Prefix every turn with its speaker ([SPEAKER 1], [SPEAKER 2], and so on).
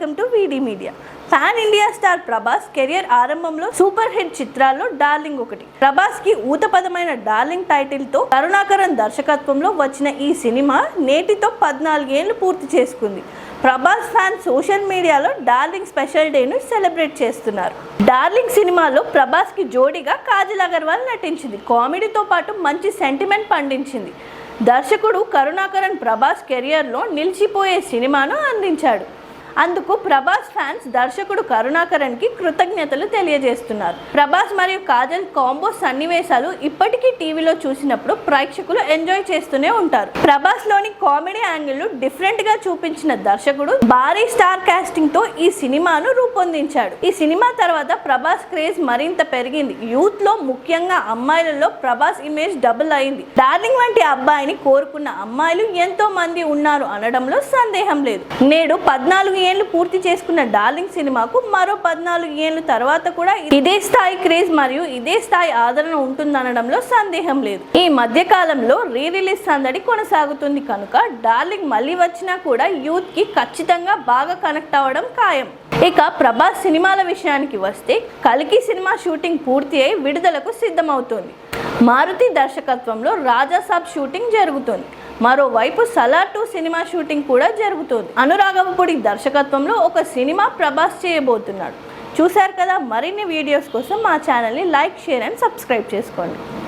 [SPEAKER 1] Welcome to VD media. Pan India star Prabhas career ఆరంభంలో super hit చిత్రాల్లో darling ఒకటి. ప్రభాస్కి ఊతపదమైన డార్లింగ్ టైటిల్తో కరుణాకరన్ దర్శకత్వంలో వచ్చిన ఈ సినిమా నేటితో పద్నాలుగేళ్ళు పూర్తి చేసుకుంది. ప్రభాస్ ఫ్యాన్ సోషల్ మీడియాలో డార్లింగ్ స్పెషల్ డేను సెలబ్రేట్ చేస్తున్నారు. డార్లింగ్ సినిమాలో ప్రభాస్కి జోడీగా కాజల్ అగర్వాల్ నటించింది. కామెడీతో పాటు మంచి సెంటిమెంట్ పండించింది. దర్శకుడు కరుణాకరన్ ప్రభాస్ కెరియర్లో నిలిచిపోయే సినిమాను అందించాడు. అందుకు ప్రభాస్ ఫ్యాన్స్ దర్శకుడు కరుణాకరణ్కి కృతజ్ఞతలు తెలియజేస్తున్నారు. ప్రభాస్ మరియు కాజల్ కాంబో సన్నివేశాలు ఇప్పటికీ టీవీలో చూసినప్పుడు ప్రేక్షకులు ఎంజాయ్ చేస్తూనే ఉంటారు. ప్రభాస్లోని కామెడీ యాంగిల్ డిఫరెంట్గా చూపించిన దర్శకుడు భారీ స్టార్ కాస్టింగ్తో ఈ సినిమాను రూపొందించాడు. ఈ సినిమా తర్వాత ప్రభాస్ క్రేజ్ మరింత పెరిగింది. యూత్లో ముఖ్యంగా అమ్మాయిలలో ప్రభాస్ ఇమేజ్ డబుల్ అయింది. డార్లింగ్ వంటి అబ్బాయిని కోరుకున్న అమ్మాయిలు ఎంతో మంది ఉన్నారు అనడంలో సందేహం లేదు. నేడు పద్నాలుగు ఏళ్ళు పూర్తి చేసుకున్న డార్లింగ్ సినిమాకు మరో పద్నాలుగు ఏళ్ళ తర్వాత కూడా ఇదే స్థాయి క్రేజ్ మరియు ఇదే స్థాయి ఆదరణ ఉంటుందనడంలో సందేహం లేదు. ఈ మధ్య కాలంలో రీ రిలీజ్ సందడి కొనసాగుతుంది కనుక డార్లింగ్ మళ్ళీ వచ్చినా కూడా యూత్కి ఖచ్చితంగా బాగా కనెక్ట్ అవ్వడం ఖాయం. ఇక ప్రభాస్ సినిమాల విషయానికి వస్తే కలికి సినిమా షూటింగ్ పూర్తి అయి విడుదలకు సిద్ధమవుతుంది. మారుతి దర్శకత్వంలో రాజాసాబ్ షూటింగ్ జరుగుతుంది. మరోవైపు సలార్ టూ సినిమా షూటింగ్ కూడా జరుగుతుంది. అనురాగపుడి దర్శకత్వంలో ఒక సినిమా ప్రభాస్ చేయబోతున్నాడు. చూశారు కదా మరిన్ని వీడియోస్ కోసం మా ఛానల్ని లైక్ షేర్ అండ్ సబ్స్క్రైబ్ చేసుకోండి.